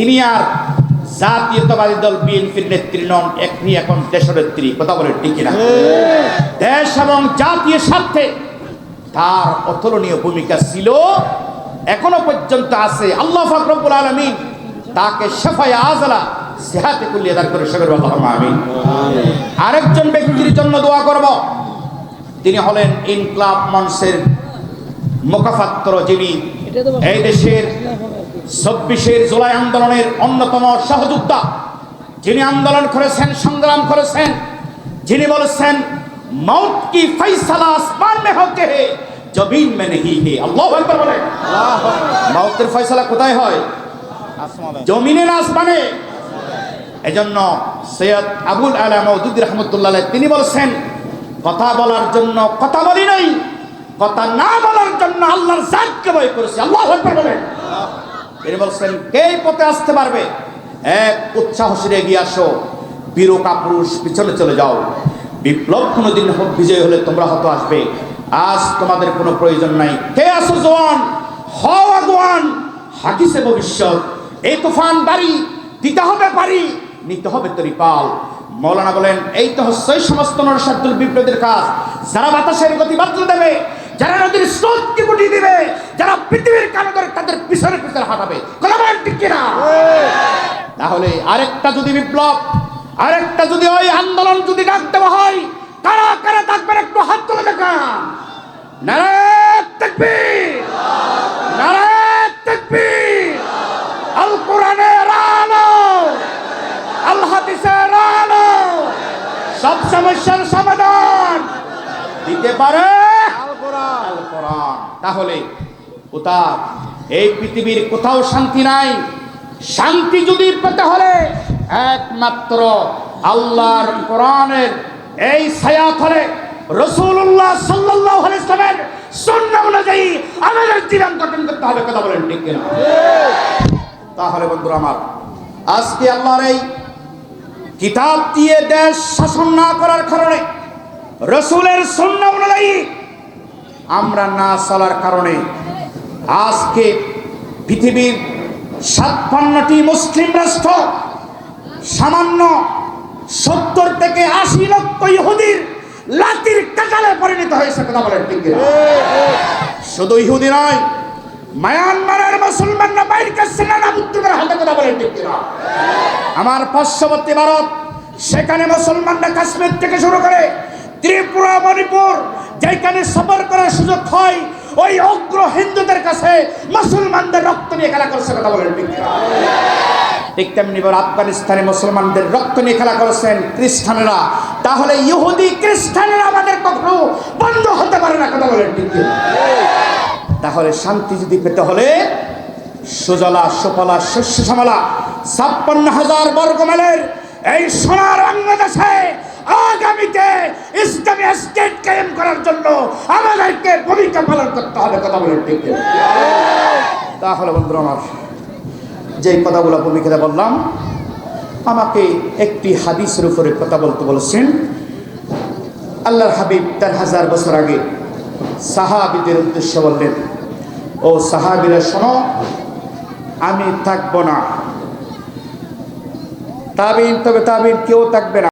তিনি আর জাতীয়তাবাদী দল বিএনপির নেত্রী নন একনি এখন দেশনেত্রী কথা বলে ঠিক না দেশ এবং জাতীয় স্বার্থে তার অতুলনীয় ভূমিকা ছিল এখনও পর্যন্ত আছে। আল্লাহ ফাকরুল আলমিন তাকে শেফায় আজলা সেহাতে কুলিয়ে দান করে আল্লাহ আমিন। আরেকজন ব্যক্তির জন্য দোয়া করব। তিনি হলেন ইনকলাব মঞ্চের মুখপাত্র যিনি এই দেশের চব্বিশের জুলাই আন্দোলনের অন্যতম সহযোদ্ধা যিনি আন্দোলন করেছেন সংগ্রাম করেছেন যিনি বলেছেন মৌত কি ফৈসালা আসমান মে হোকে হে জমিন মে নেহি হে। আল্লাহ একবার বলে। মৌতের ফয়সালা কোথায় হয়? জমিনের আসমানে? এজন্য সৈয়দ আবুল আলা মৌদুদ রহমতুল্লাহ তিনি বলছেন কথা বলার জন্য কথা বলি নাই কথা না বলার জন্য আল্লাহর জাতকে বই করেছি। আল্লাহ বলেন। তিনি বলছেন, কে পথে আসতে পারবে? এক উৎসাহসীর এগিয়ে আসো। বীর কাপুরুষ পিছনে চলে যাও। বিপ্লব কোনোদিন বিজয় হলে তোমরা হয়তো আসবে। আজ তোমাদের কোনো প্রয়োজন নাই। কে আসো জওয়ান হও আগুয়ান। হাকিসে ভবিষ্যৎ। এই তুফান বাড়ি, দিতে হবে পারি, নিতে হবে তরিপাল। মৌলানা বলেন, এই তো হচ্ছে সমস্ত নরসাদুল বিপ্লবের কাজ। যারা বাতাসের গতি বাতলে দেবে যারা নদীর স্রোতকে গুটিয়ে দিবে, যারা পৃথিবীর কানে করে তাদের পিছনে পিছনে হাঁটাবে। কথা বলেন ঠিক তাহলে আরেকটা যদি বিপ্লব, আরেকটা যদি ওই আন্দোলন যদি ডাক দেওয়া হয়, কারা কারা থাকবেন একটু হাত তুলে দেখান নারায়ণ তাকবীর নারায়ণ তাকবীর। আল কোরআনের আলো, আল হাদিসের আলো, সব সমস্যার সমাধান দিতে পারে। কোরআন। তাহলে কোথাও এই পৃথিবীর কোথাও শান্তি নাই। শান্তি যদি পেতে হলে একমাত্র আল্লাহর কোরআনের এই ছায়া ধরে রসুল্লাহ সাল্লাহ ইসলামের সন্না অনুযায়ী আমাদের জীবন গঠন করতে হবে, কথা বলেন ঠিক কিনা? তাহলে বন্ধুরা আমার, আজকে আল্লাহর এই কিতাব দিয়ে দেশ শাসন না করার কারণে রসুলের সন্না অনুযায়ী আমরা না চলার কারণে আজকে পৃথিবীর সাতপান্নটি মুসলিম রাষ্ট্র, সামান্য সত্তর থেকে আশি লক্ষ ইহুদির লাতির কাটালে পরিণত হয়েছে, কথা বলেন ঠিক? শুধু ইহুদি নয়, মায়ানমারের মুসলমানরা বাইর কাছে না বুদ্ধদের হাতে কথা বলেন ঠিক আমার পার্শ্ববর্তী ভারত, সেখানে মুসলমানরা কাশ্মীর থেকে শুরু করে ত্রিপুরা, মণিপুর যেখানে সফর করার সুযোগ হয়, ওই অগ্র হিন্দুদের কাছে মুসলমানদের রক্ত নিয়ে খেলা করছে কথা বলেন ঠিক তেমনি আফগানিস্তানে মুসলমানদের রক্ত নিয়ে খেলা করেছেন খ্রিস্টানেরা। তাহলে ইহুদি খ্রিস্টানেরা আমাদের কখনো বন্ধ হতে পারে না কথা বলেন ঠিক তাহলে শান্তি যদি পেতে হলে সুজলা, সুফলা, শস্য শ্যামলা, ছাপ্পান্ন হাজার বর্গ মাইলের এই সোনার বাংলাদেশে আগামীতে কায়েম করার জন্য আমাদেরকে ভূমিকা পালন করতে হবে কথা বলেন ঠিক তাহলে বন্ধু আমার যে কথাগুলো ভূমিকাতে বললাম, আমাকে একটি হাদিসের উপরে কথা বলতে বলেছেন। আল্লাহর হাবিব তার হাজার বছর আগে সাহাবিদের উদ্দেশ্যে বললেন, ও সাহাবিরা, শোনো, আমি থাকব না। তাবিন, তবে তাবিন কেউ থাকবে না।